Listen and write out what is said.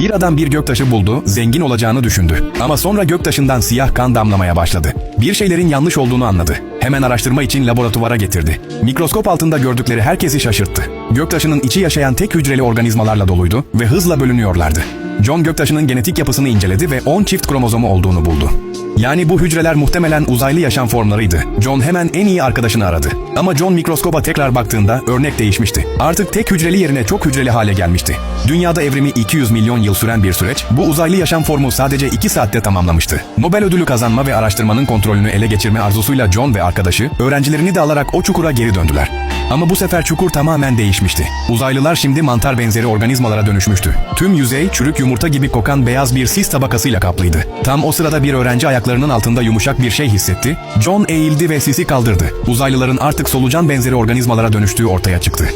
Bir adam bir göktaşı buldu, zengin olacağını düşündü. Ama sonra göktaşından siyah kan damlamaya başladı. Bir şeylerin yanlış olduğunu anladı. Hemen araştırma için laboratuvara getirdi. Mikroskop altında gördükleri herkesi şaşırttı. Göktaşının içi yaşayan tek hücreli organizmalarla doluydu ve hızla bölünüyorlardı. John göktaşının genetik yapısını inceledi ve 10 çift kromozomu olduğunu buldu. Yani bu hücreler muhtemelen uzaylı yaşam formlarıydı. John hemen en iyi arkadaşını aradı. Ama John mikroskoba tekrar baktığında örnek değişmişti. Artık tek hücreli yerine çok hücreli hale gelmişti. Dünyada evrimi 200 milyon yıl süren bir süreç, bu uzaylı yaşam formu sadece 2 saatte tamamlamıştı. Nobel ödülü kazanma ve araştırmanın kontrolünü ele geçirme arzusuyla John ve arkadaşı, öğrencilerini de alarak o çukura geri döndüler. Ama bu sefer çukur tamamen değişmişti. Uzaylılar şimdi mantar benzeri organizmalara dönüşmüştü. Tüm yüzey çürük yumurta gibi kokan beyaz bir sis tabakasıyla kaplıydı. Tam o sırada bir öğrenci ayaklarının altında yumuşak bir şey hissetti. John eğildi ve sisi kaldırdı. Uzaylıların artık solucan benzeri organizmalara dönüştüğü ortaya çıktı.